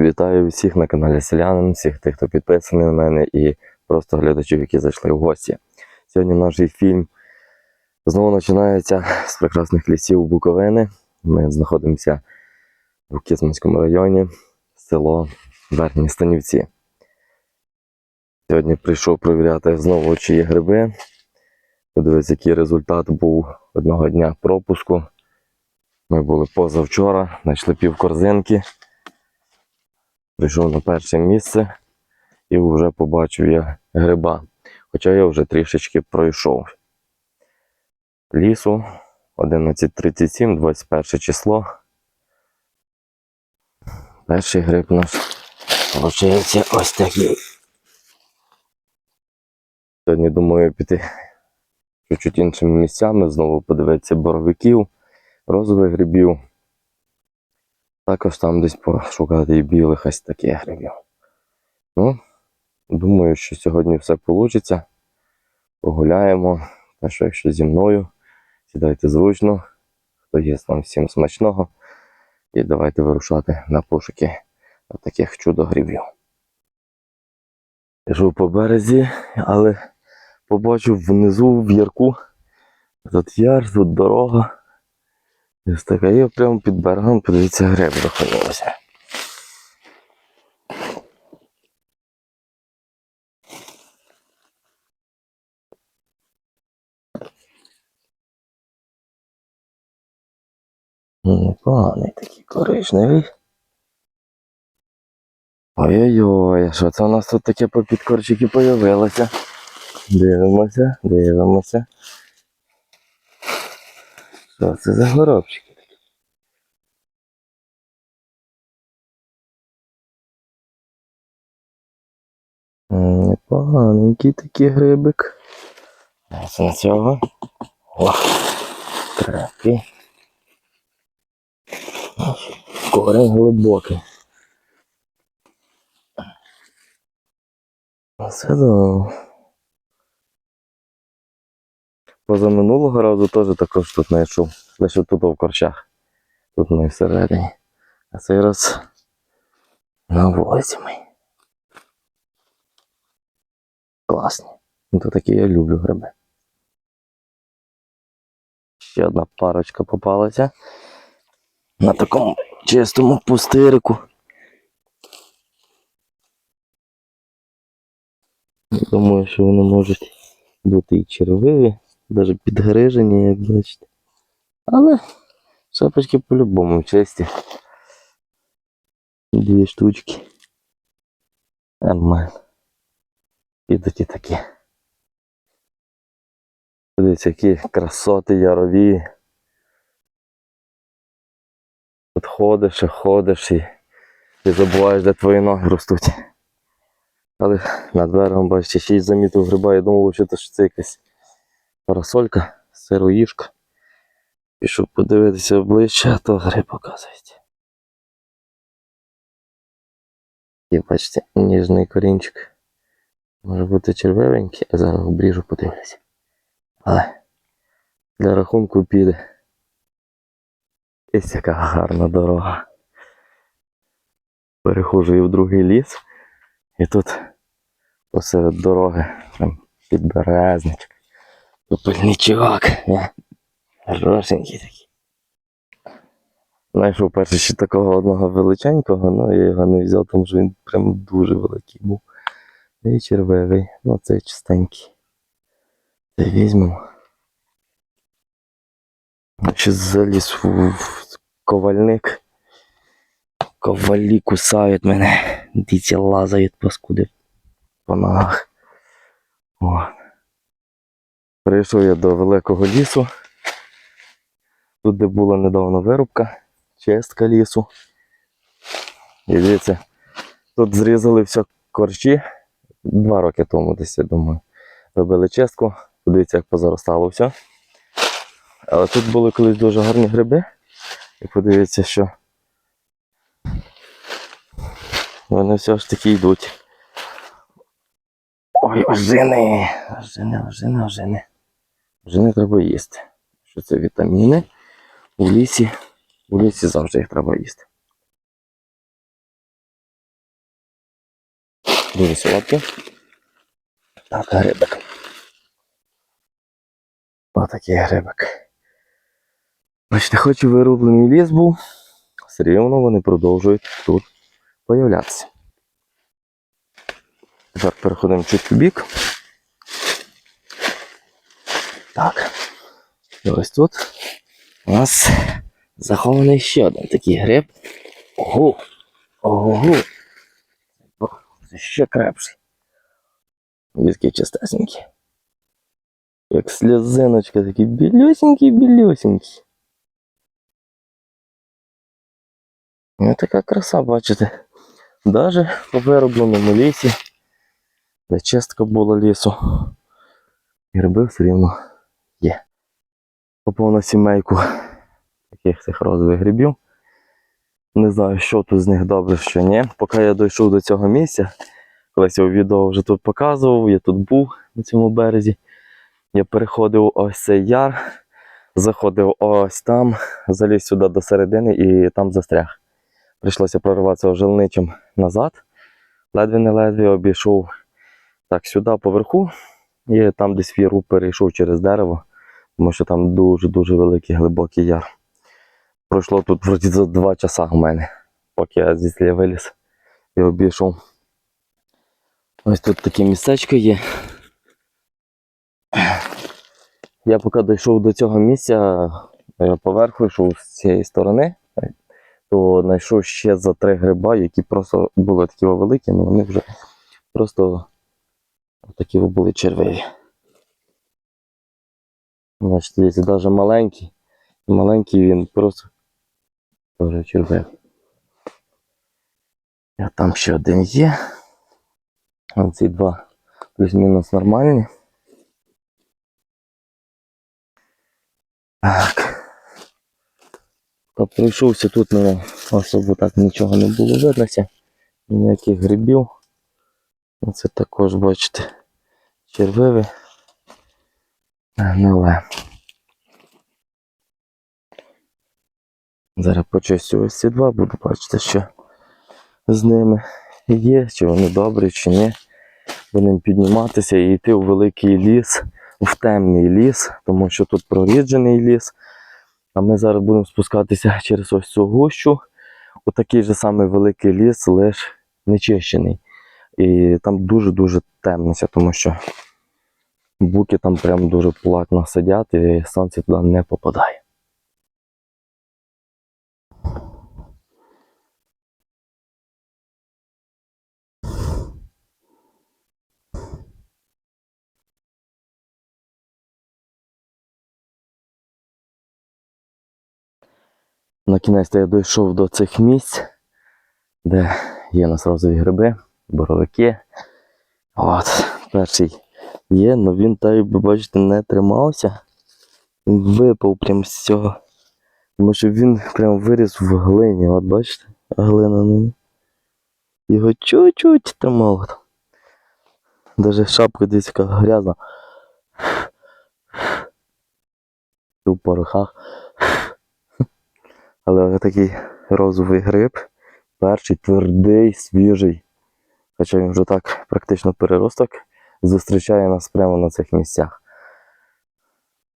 Вітаю всіх на каналі Селянин, всіх тих, хто підписаний на мене, і просто глядачів, які зайшли в гості. Сьогодні наш фільм знову починається з прекрасних лісів Буковини. Ми знаходимося в Кисманському районі, село Верхні Станівці. Сьогодні прийшов перевіряти знову чи є гриби. Подивитися, який результат був одного дня пропуску. Ми були позавчора, знайшли пів корзинки. Прийшов на перше місце і вже побачив я гриба. Хоча я вже трішечки пройшов. Лісу 11.37, 21 число. Перший гриб наш виходить ось такий. Сьогодні думаю піти чуть-чуть іншими місцями, знову подивитися боровиків, розових грибів. Також там десь пошукати і білих ось таких грибів. Ну, думаю, що сьогодні все вийде. Погуляємо. Так що, якщо зі мною, сідайте зручно, хто є вам всім смачного. І давайте вирушати на пошуки таких чудо-грибів. Йшов по березі, але побачив внизу в ярку. Тут яр, тут дорога. Ось така є прямо під берегом, подивіться, гриб заховався. Непоганий такий коричневий. Ой-ой-ой, що це у нас тут таке по підкорчики появилося? Дивимося, дивимося. Що це за горобчики? Непоганенький такий грибик. Це на цього. О, крепкий. Корень глибокий. Це да. Позаминулого разу теж також тут знайшов. Лише тут в корчах. Тут не всередині. А цей раз на вулиці ми. Класні. Ну, то такі я люблю гриби. Ще одна парочка попалася. На такому чистому пустирику. Думаю, що вони можуть бути і червиві, навіть підгрижені, як бачите. Але шапочки по-любому чисті. Дві штучки. Нормально. Підуть і такі. Дивіться, які красоти ярові. От ходиш і ходиш і, і забуваєш, де твої ноги ростуть. Але над берегом, бачите, ще й замітив гриба, я думав, що це якась парасолька, сироїшка. Пішов подивитися обличчя, то гриб показується. І бачите, ніжний корінчик. Може бути червивенький, а зараз обріжу, подивлюся. Але для рахунку піде. Ось яка гарна дорога. Перехожу я в другий ліс. І тут посеред дороги там підберезничок. Попельничок. е, Хорошенький такий. Знайшов перше ще такого одного величенького, але я його не взяв, тому що він прям дуже великий був. І червивий, ну цей чистенький. Це візьмемо. Ще заліз в, ковальник. Ковалі кусають мене. Діти лазають паскуди по ногах. О. Прийшов я до великого лісу. Тут, де була недавно вирубка, чистка лісу. І дивіться, тут зрізали все корчі два роки тому, десь я думаю. Робили чистку. Подивіться, як позаростало все. Але тут були колись дуже гарні гриби. І подивіться, що вони все ж таки йдуть. Ой, ожини, ожини, ожини, ожини. Ожини треба їсти. Що це вітаміни? У лісі, у лісі завжди їх треба їсти. Дуже солодкі. Так, грибик. Отакий грибик. Бачите, хоч і вирублений ліс був, все рівно вони продовжують тут появлятися. Тепер переходимо чуть в бік. Так. І ось тут у нас захований ще один такий гриб. Ого! Ого! Це ще крепший. Візки чистесенькі. Як сльозиночка, такі білюсінькі, білюсінькі. Ось така краса, бачите. Даже по виробленому лісі, де чистка була лісу, гриби все рівно. Попав сімейку таких цих розових грибів. Не знаю, що тут з них добре, що ні. Поки я дійшов до цього місця, колись я відео вже тут показував, я тут був на цьому березі. Я переходив ось цей яр, заходив ось там, заліз сюди до середини і там застряг. Прийшлося прориватися ожелничим назад. Ледве не ледве обійшов так сюди поверху, і там десь віру перейшов через дерево, тому що там дуже-дуже великий глибокий яр. Пройшло тут вроді за два часа у мене, поки я звідси виліз і обійшов. Ось тут таке містечко є. Я поки дійшов до цього місця, поверху йшов з цієї сторони, то знайшов ще за три гриба, які просто були такі великі, але вони вже просто такі були червиві. Значить, дивіться, навіть маленький. Маленький він просто теж червивий. А там ще один є. Оці два плюс-мінус нормальні. Так. Та пройшовся тут мене особо так нічого не було виднося. Ніяких грибів. Оце також, бачите, червиві. Гниле. Зараз почистю ось ці два, буду бачити, що з ними є, чи вони добрі, чи ні. Будемо підніматися і йти у великий ліс, в темний ліс, тому що тут проріджений ліс. А ми зараз будемо спускатися через ось цю гущу у такий же самий великий ліс, лише нечищений. І там дуже-дуже темнося, тому що буки там прям дуже плотно сидять і сонце туди не попадає. На кінець я дійшов до цих місць, де є у нас розові гриби, боровики. От, перший є, але він, так би бачите, не тримався. Випав прямо з цього. Тому що він прям виріс в глині, от бачите, глина на. Його чуть-чуть тримало. там. Даже шапка десь яка грязна. У порохах. Але такий розовий гриб, перший твердий, свіжий. Хоча він вже так практично переросток, зустрічає нас прямо на цих місцях.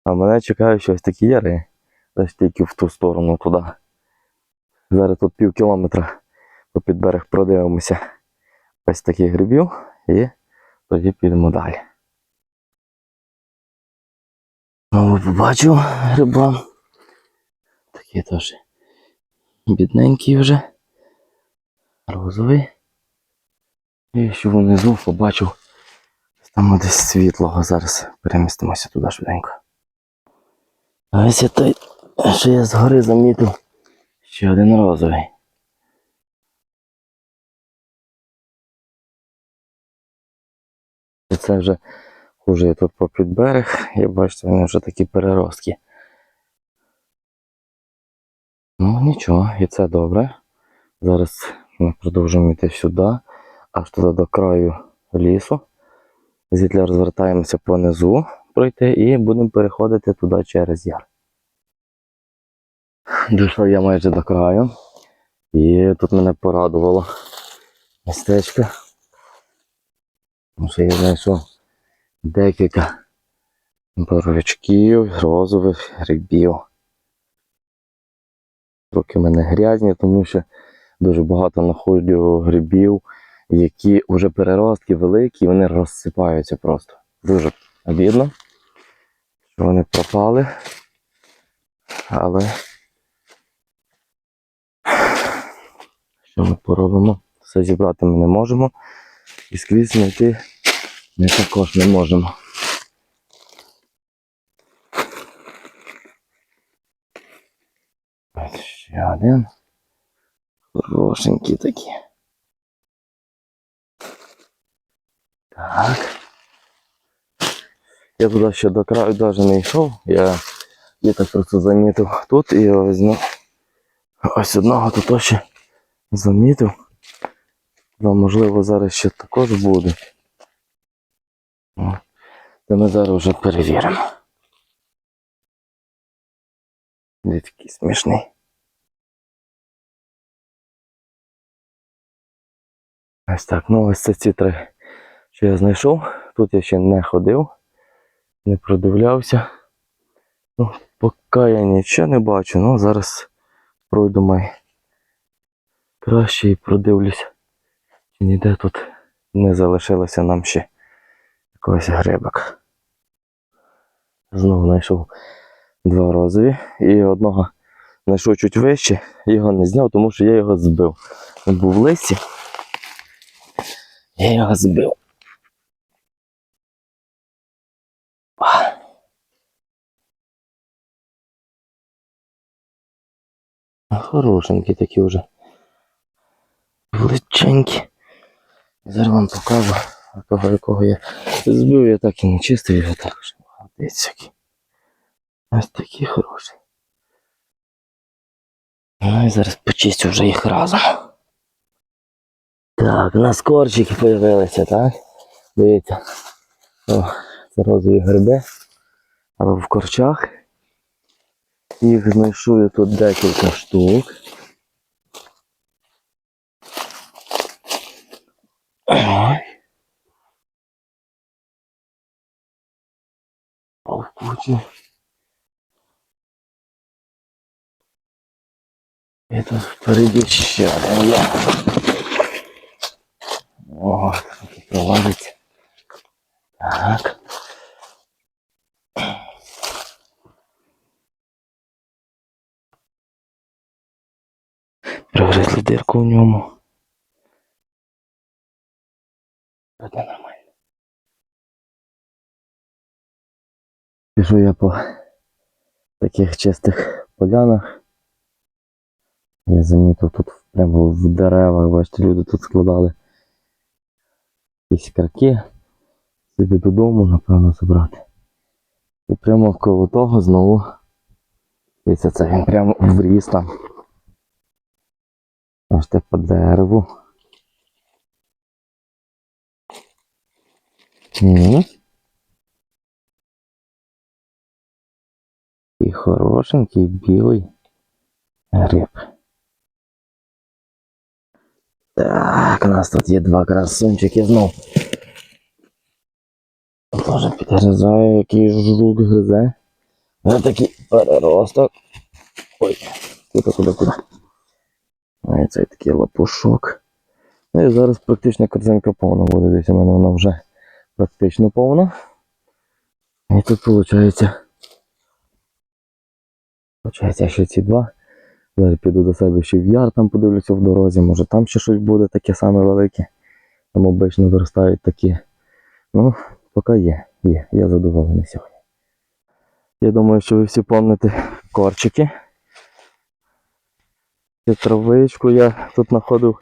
А мене чекають щось такі яри, десь тільки в ту сторону туди. Зараз тут пів кілометра по під берег продивимося ось таких грибів і тоді підемо далі. Знову побачив гриба. Такі теж бідненький вже. Розовий. І що внизу побачив. Там десь світлого. Зараз перемістимося туди швиденько. А ось я той, що я згори замітив. Ще один розовий. Це вже хуже я тут попід берег. І бачите, вони вже такі переростки. Ну нічого, і це добре. Зараз ми продовжуємо йти сюди, аж туди до краю лісу. Звідля розвертаємося понизу пройти і будемо переходити туди через яр. Дійшов я майже до краю. І тут мене порадувало містечко. Вже я знайшов декілька боровичків, розових грибів. Руки в мене грязні, тому що дуже багато знаходжу грибів, які вже переростки великі, вони розсипаються просто. Дуже обідно, що вони пропали. Але що ми поробимо? Все зібрати ми не можемо. І скрізь знайти ми також не можемо. Ще один. Хорошенький такі. Так. Я туди ще до краю навіть не йшов. Я, я так просто замітив тут і ось, ну, ось одного тут ще замітив. Ну, можливо, зараз ще також буде. Це ми зараз вже перевіримо. Де такий смішний. Ось так, ну ось це ці три, що я знайшов. Тут я ще не ходив, не продивлявся. Ну, поки я нічого не бачу, ну зараз пройду май краще і продивлюсь. Ніде тут не залишилося нам ще якогось грибок. Знову знайшов два розові і одного знайшов чуть вище, його не зняв, тому що я його збив. Він був в листі. Я його збив. А. Хорошенькі такі вже. Величенькі. Зараз вам покажу, а того якого я збив, я так і не чистив його також. Молодець який. Ось такі хороші. Ну і зараз почистю вже їх разом. Так, у нас корчики появилися, так? Дивіться. О, це розові гриби. Але в корчах. Їх знайшов я тут декілька штук. Ой. А в кучі. І тут впереді ще один є. О, такий провалиться. Так. Прогризли дирку в ньому. Буде нормально. Пішу я по таких чистих полянах. Я замітив тут прямо в деревах, бачите, люди тут складали якісь карки собі додому, напевно, забрати. І прямо коло того знову. Дивіться, це він прямо вріс там. Аж по дереву. І хорошенький білий гриб. Так, у нас тут є два красунчики знов. Тоже підгризає, який жук гризе. Ось такий переросток. Ой, куди, куди, куди. Ось цей такий лапушок. Ну і зараз практично корзинка повна буде. Десь у мене вона вже практично повна. І тут виходить. Получається ще ці два. Зараз піду до себе ще в яр, там подивлюся в дорозі, може там ще щось буде таке саме велике. Там обично виростають такі. Ну, поки є, є. Я задоволений сьогодні. Я думаю, що ви всі пам'ятаєте корчики. Цю травичку я тут знаходив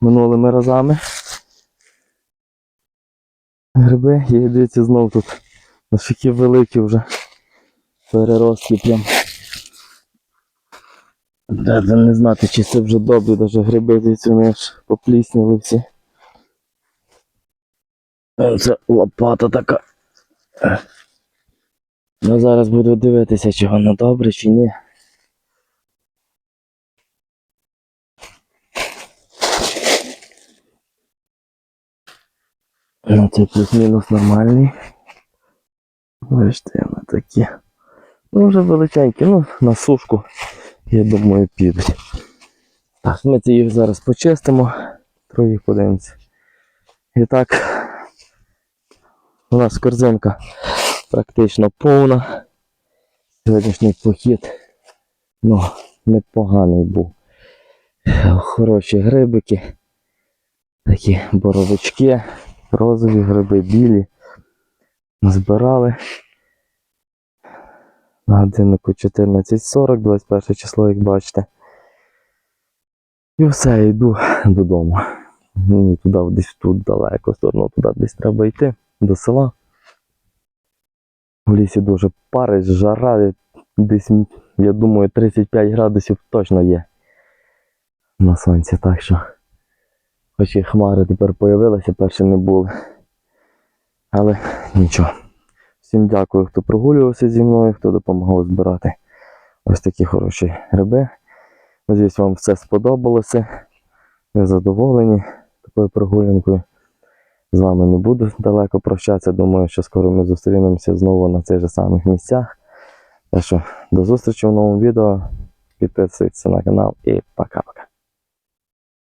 минулими разами. Гриби, і дивіться знов тут. Наскільки великі вже переростки прям. Навіть не знати, чи це вже добрі, навіть гриби дивіться, вони аж поплісніли всі. Е, Це лопата така. Е. Ну зараз буду дивитися, чи воно добре, чи ні. Ну, це плюс-мінус нормальний. Бачите, вони такі. Ну, вже величенькі, ну, на сушку, я думаю, підуть. Так, ми це їх зараз почистимо, троїх подивимося. І так, у нас корзинка практично повна. Сьогоднішній похід ну, непоганий був. Хороші грибики, такі боровички, розові гриби, білі. Збирали. На годиннику 14.40, 21 число, як бачите. І все, йду додому. Мені туди десь тут далеко, сторону туди десь треба йти до села. В лісі дуже парить, жара, десь, я думаю, 35 градусів точно є на сонці, так що. Хоч і хмари тепер появилися, перші не були. Але нічого. Всім дякую, хто прогулювався зі мною, хто допомагав збирати ось такі хороші гриби. Надіюсь, вам все сподобалося. Ви задоволені такою прогулянкою. З вами не буду далеко прощатися. Думаю, що скоро ми зустрінемося знову на цих же самих місцях. Так що до зустрічі в новому відео. Підписуйтесь на канал і пока-пока.